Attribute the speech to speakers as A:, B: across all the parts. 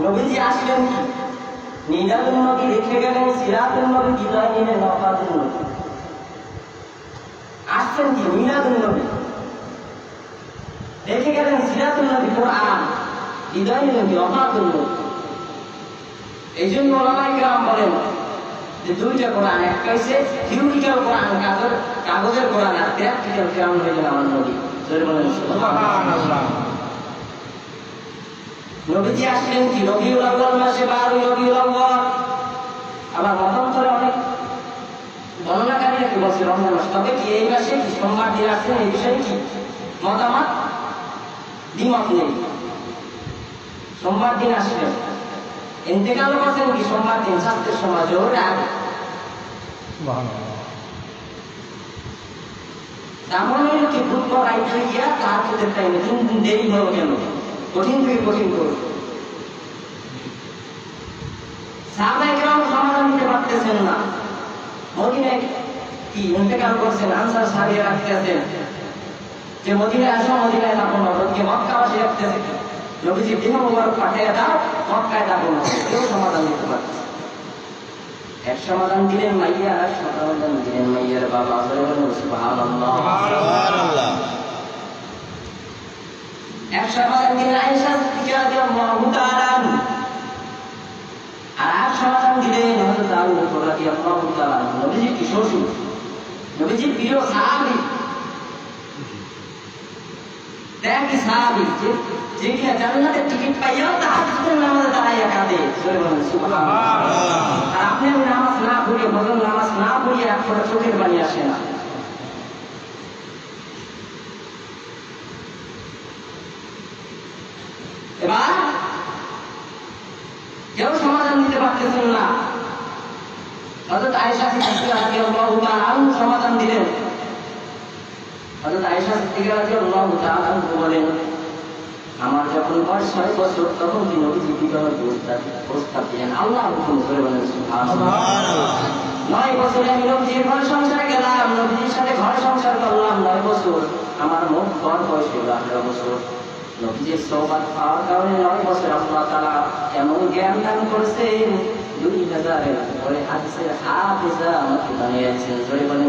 A: নবীজি আসলেন কি? নিদাতুল নবী রেখে গেলেন সিরাতুল নবী বিদায় নিলেন নফাতুল নবী। আসছেন কি? মিলাদুল নবী। রেখে গেলেন সিরাতুল নবী কোরআন বিদায় নিলেন কি নফাতুল নবী। এই জন্য ওলামাই গ্রাম বলেন যে দুইটা কোরআন, একটা হচ্ছে থিওরিক্যাল কোরআন, কাগজ কাগজের কোরআন, আর প্র্যাকটিক্যাল কোরআন হয়ে আমার নবী। নবীজি আসলেন কি? রবিউল আউয়াল মাসে বারোই রবিউল আউয়াল। আবার মতান্তরে অনেক গণনাকারীরা বলছে রমজান মাস? তবে কি এই মাসে সোমবার দিন আসছেন এই বিষয়ে কি মতামত? দ্বিমত নেই। সোমবার দিন আসলেন ইন্তেকাল করছেন কি? সোমবার দিন স্বাস্থ্যের সময় জোর আগে তেমন হইল কি বুধবার আইতে গিয়া তার তোদের টাইমে তিন দিন দেরি হলো কেন? কঠিন থেকে কঠিন করো সাহাবাই কেরাম সমাধান দিতে পারতেছেন না। মদিনায় কি ইন্তেকাল করছেন, আনসার সারিয়ে রাখতেছেন। যে মদিনায় আসো, মদিনায় থাকো না ওদেরকে মক্কাবাসী রাখতেছে নবীজি দেহ মুবারক পাঠিয়ে দাও, মক্কায় থাকো না। কেউ সমাধান দিতে পারছে এক সমাধান দিলেন মাইয়া আর সমাধান দিলেন মাইয়ার বাবা। সুবহানাল্লাহ। এক সমাধান দিলেন আয়েশা রাদিয়াল্লাহু তাআলা। আর এক সমাধান দিলেন হযরত আবু বকর রাদিয়াল্লাহু তাআলা আনহু। নবীজির কি শ্বশুর নবীজির প্রিয় সাহাবী। দেখ সাহাবী যে কিনা জান্নাতের টিকিট পাইয়াও তাহাজ্জুদের নামাজে দাঁড়াইয়া কাঁদে আর আপনি আমি নামাজ না পড়িয়ে ভজন নামাজ না পড়িয়ে এক ফোঁটা চোখের পানি আসে না এবার কেউ সমাধান দিতে পারতেছেন না হযরত আয়েশা সিদ্দিকা রাদিয়াল্লাহু তাআলা সমাধান দিলেন হযরত আয়েশা সিদ্দিকা রাদিয়াল্লাহু তাআলা বলেন আমার যখন বয়স ছয় বছর তখন নবীজি বিবাহের প্রস্তাব প্রস্তাব দিলেন আল্লাহ হুকুম করে বলেন সুবহানাল্লাহ। নয় বছরে আমি নবীজির ঘর সংসারে গেলাম নবীজির সাথে ঘর সংসার করলাম নয় বছর। আমার মুখ গড় বয়স হলো আঠারো বছর। নবীজির সৌবাদ পাওয়ার কারণে নয় বছর আল্লাহ তারা এমন জ্ঞান দান করেছেন দুই হাজারের পরে হাদিসের হাফিজা আমাকে বানিয়েছেন। জয় বলেন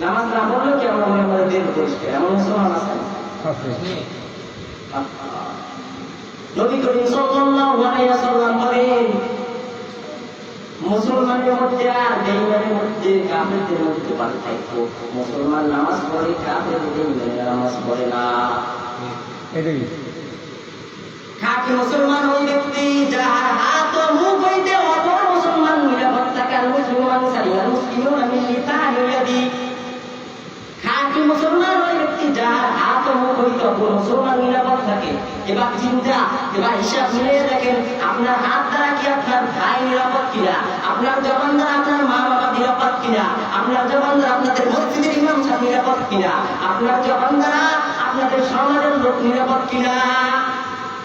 A: নামাজ না পড়লেও কি আমরা মনে মনে দিন পরিষ্কার? এমন মুসলমান আছে? নবী করিম সাল্লাল্লাহু আলাইহি ওয়াসাল্লাম বলেন মুসলমানের মধ্যে আর বেঈমানের মধ্যে কাফেরদের মধ্যে পার্থক্য মুসলমান নামাজ পড়ে কাফের বেঈমানের নামাজ পড়ে না। খাঁটি মুসলমান ওই ব্যক্তি যার হাত ও মুখ হইতে অপর মুসলমান নিরাপদ থাকে আর মুসলমান সালিয়াল মুসলিমও আমি লিসানি ইয়াদি খাঁটি মুসলমান ওই ব্যক্তি যার হাত ও মুখ হইতে অপর মুসলমান নিরাপদ থাকে, এবার চিন্তা এবার হিসাব মিলিয়ে দেখেন, আপনার হাত দ্বারা কি আপনার ভাই নিরাপদ কিনা? আপনার জবান দ্বারা আপনার মা বাবা নিরাপদ কিনা? আপনার জবান দ্বারা আপনাদের মসজিদের ইমাম সাহেব নিরাপদ কিনা? আপনার জবান দ্বারা আপনাদের সমাজের লোক নিরাপদ কিনা?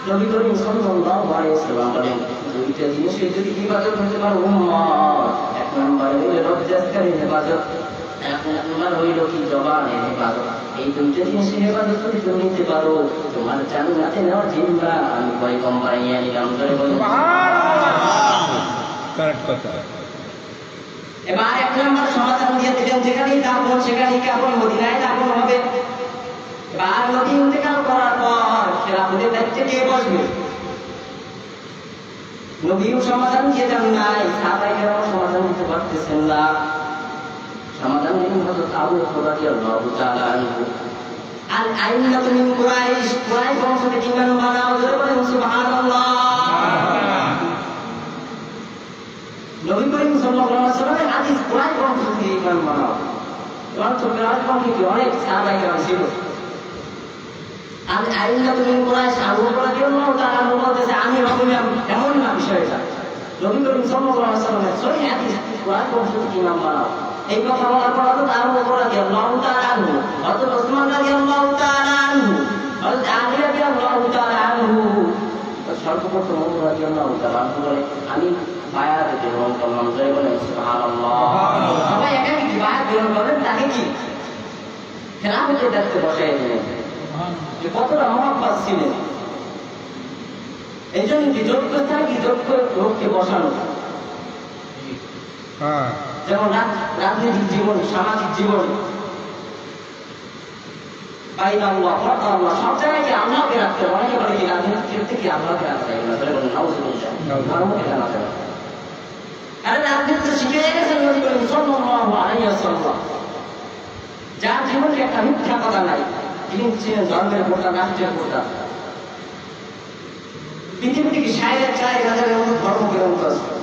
A: নবী করিম সাল্লাল্লাহু আলাইহি ওয়াসাল্লাম বলেন, দুইটা জিনিসের যদি ইবাদত হতে পারে উম্মত, এক নম্বরে হইল লজ্জাস্কারী ইবাদত এক নম্বর হইল কি জবানের ইবাদত এই দুইটা জিনিসের ইবাদত যদি তুমি নিতে পারো। তোমার জান্নাতে নেওয়ার জিম্মা আমি পয়গম বানিয়ে নিলাম বলি। এবার এক নম্বর সমাধান দিয়ে দিলেন যেখানেই দাপন সেখানেই কেবল মদিনায় দাপন হবে? এবার নদী ইন্তেকাল করার পর খেলাফতের দায়িত্বে কে বসবে? নবীও সমাধান দিয়ে যান নাই সাহাবাইকেরাও সমাধান দিতে পারতেছেন না। সমাধান হযরত আবু রাদিয়াল্লাহু তাআলা আনহু। আল আইনাতু মিন কুরাইশ কুরাইশ বংশ থেকে ইমান বানাও জোরে বলেন নবী করিম সাল্লাল্লাহু আলাইহি হাদিস কুরাইশ বংশ থেকে ইমান বানাও তোমার চোখের আশপাশে কি অনেক সাহাবাই কেরাম ছিল। আমি আইনটা তুমি কোরআন সাবু করার জন্য তারা বলতেছে, আমি রকম এমন না বিষয়টা নবী করিম সাল্লাল্লাহু আলাইহি ওয়াসাল্লামের সহিহ হাদিস কোরআন পরিষদ ইমাম বানাও এই কথা বলার পর তো তার উপর রাদিয়াল্লাহু তাআলা আনহু। হযরত ওসমান রাদিয়াল্লাহু তাআলা আনহু। হযরত আলী রাদিয়াল্লাহু তাআলা আনহু। সর্বপ্রথম ওমর রাদিয়াল্লাহু তাআলা আনহু আমি বায়াত গ্রহণ করলাম। জয় বলেন সুবহানাল্লাহ। সবাই একা কি বায়াত গ্রহণ করলেন তাকে কি? খেলাফতের দায়িত্বে বসাই যে কতটা মহাব্বাস ছিলেন এই জন্য কি যোগ্য থাকি যোগ্য লোককে বসানো।
B: হ্যাঁ।
A: যেমন রাজ- রাজনৈতিক জীবন, সামাজিক জীবন। আল্লাহ আল্লাহ, সব জায়গায় কি আল্লাহকে রাখতে অনেকে বলে কি, রাজনৈতিক ক্ষেত্রে কি আল্লাহকে রাখতে হবে না বলে বলেন নাউজুবিল্লাহ ধর্মকে জানাতে হবে আরে রাজনীতি শিখে গেছেন যার জীবনে একটা মিথ্যা কথা নাই। তিনি ছিলেন ধর্মের গোটা রাষ্ট্রের পৃথিবী থেকে সাড়ে চার হাজারের আছে?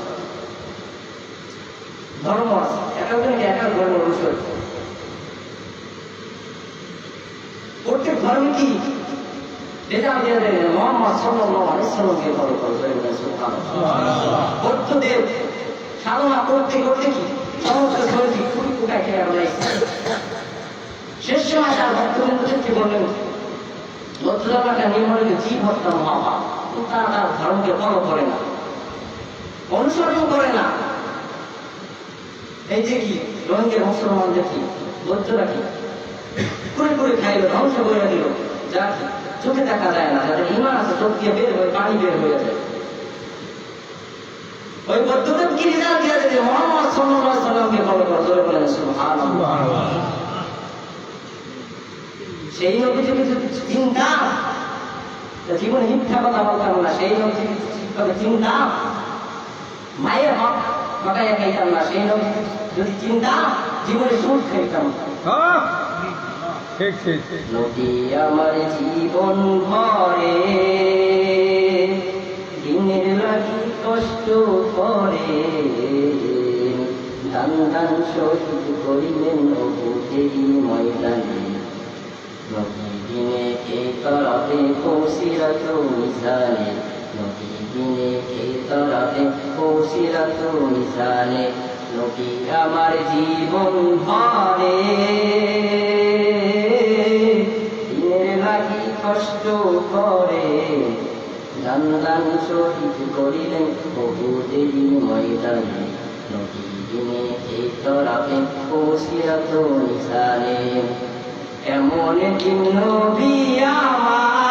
A: ধর্ম আছে। এক এক অনুসরণ প্রত্যেক ধর্মে কি? শেষ সময় তার ভক্তবৃন্দদেরকে বললেন, বৌদ্ধধর্মটা নির্মলিত জীব হত্যা মহাপাপ কিন্তু তারা তার ধর্মকে ফলো করে না। অনুসরণ করে না। এই যে কি রোহিঙ্গের মুসলমানদের কি বৌদ্ধরা কি করে করে খাইলো ধ্বংস করে দিল। যা কি চোখে দেখা যায় না যাদের ইমান আছে চোখ দিয়ে বের হয়ে পানি বের হয়ে যায়। ওই বৌদ্ধদের কি রেজাল্ট দিয়ে যে মোহাম্মদ আলাইহি সাল্লামকে ফলো করো জোরে বলেন সেই নবী যদি চিন্তা জীবনে মিথ্যা কথা বলতাম না সেই নবী যদি ঠিকভাবে চিন্তা মায়ের হক হটাইয়া খাইতাম না সেই নবী যদি চিন্তা জীবনে সুদ খাইতাম
B: হ্যাঁ ঠিক
A: নদী আমার জীবন ভরে দিনের লাগি কষ্ট করে দান দান শহীদ করিলেন অবুদেরই ময়দানে। নদী দিনে কে তরাবে কৌশিরাত মিশানে নদী দিনে কে তরাবে কৌশিরাত মিশানে আমার জীবন ভরে লাগি কষ্ট করে দান শহীদ করিলেন বহু দেবী ময়দানে। কৌশিরাত মিশানে এমন দিন নবী আমার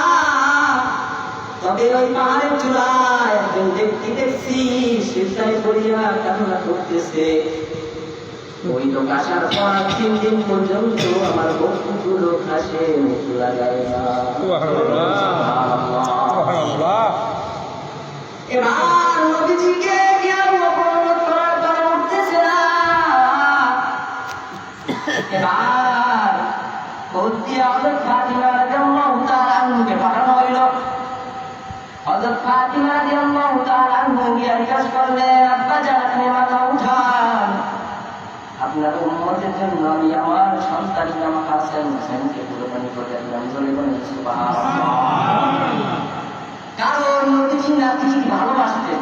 A: তবে ওই পাহাড়ের চূড়ায় একজন ব্যক্তি দেখছি শীতায় করিয়া কান্না করতেছে। ওই লোক আসার পর তিন দিন পর্যন্ত আমার বন্ধুগুলো খাসে মুখ লাগায় না। এবার হাসান হোসেনকে কুরবানি করে দিলাম জলে বলেন সুবহানাল্লাহ কারণ নবীজি নাতিকে ভালোবাসতেন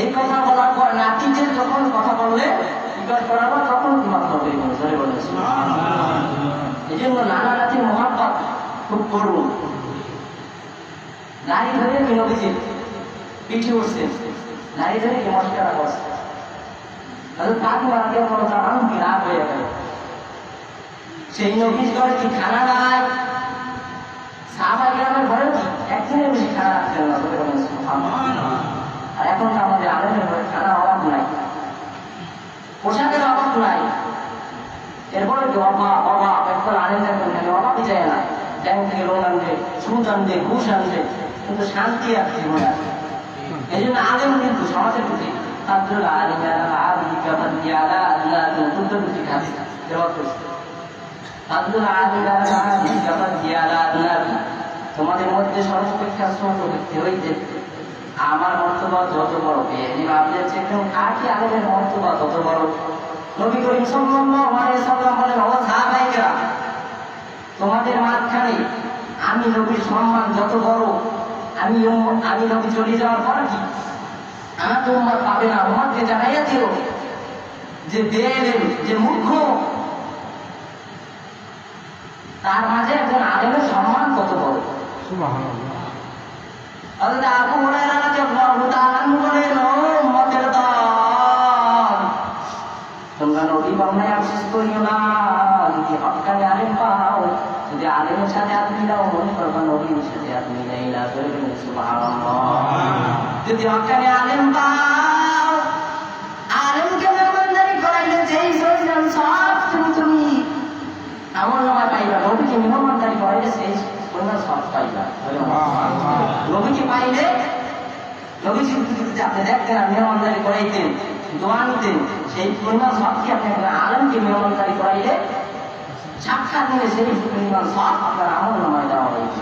A: এই কথা বলার পর নাতিকে যখন কথা বললে করার পর তখন তোমার হবে ধরে বলে এই জন্য নানা নাতির মহাব্বত খুব করুন নারী ধরে কি পিঠে উঠছেন নারী ধরে কি মস্কারা করছে। তাহলে তাকে মারতে কোনো কি? রাগ হয়ে গেল। সেই নবীজ ঘরে কি খানা নাই সাহাবা গ্রামের ঘরে একদিনের বেশি খানা সুবহানাল্লাহ। আর এখন আমাদের আলেমের ঘরে খানার অভাব নাই পোশাকের অভাব নাই এরপরে কি অভাব অভাব একবার আলেম দেখবেন নাকি অভাবই যায় না ব্যাংক থেকে লোন আনবে সুদ আনবে ঘুষ আনবে কিন্তু শান্তি আর জীবনে আছে এই জন্য আলেম কিন্তু সমাজের প্রতি আব্দুল আলিম আলী কাবাল ইয়ালা আল্লাহ দুটো প্রতি হাদিস তোমাদের মধ্যে সর্বাপেক্ষা ছোট ব্যক্তি যে আমার মন্তব্য যত বড়। বেহেনি ভাবলেন যে কেউ কাকি আলেমের মন্তব্য তত বড়? নবী করিম সাল্লাল্লাহু আলাইহি সাল্লাম তোমাদের মাঝখানে আমি নবীর সম্মান যত বড়, আমি আমি নবী চলে যাওয়ার পর কি? আমার তো পাবে না। উম্মতকে জানাইয়া দিও যে বেলেন যে মূর্খ তার মাঝে একজন আলেমের সম্মান কত বড়?
B: সুবহানাল্লাহ।
A: হযরত আবু হুরায়রা রাদিয়াল্লাহু তাআলা বলেন ও উম্মতের দল তোমরা নবী বাংলায় আফসোস করিও না যদি হকানি আলেম পাও যদি আলেমের সাথে হাত মিলাও মনে করবা নবীর সাথে হাত সুবহানাল্লাহ। যদি হকানি আলেম পাও আলেমকে মেহমানদারি করাইলে যেই সরঞ্জাম সব তুমি তুমি আমার নামা পাইবা নবীকে মেহমানদারি করাইলে সেই পাইবা নবীকে পাইলে? নবীজি যদি আপনি দেখতেন আর মেহমানদারি করাইতেন, দোয়া নিতেন সেই পরিমাণ সবকে আপনি একটা আলমকে মেহমানদারি করাইলে? সাক্ষাৎ নিয়ে সেই পরিমাণ সব আপনার আমল নামায় দেওয়া হয়েছে।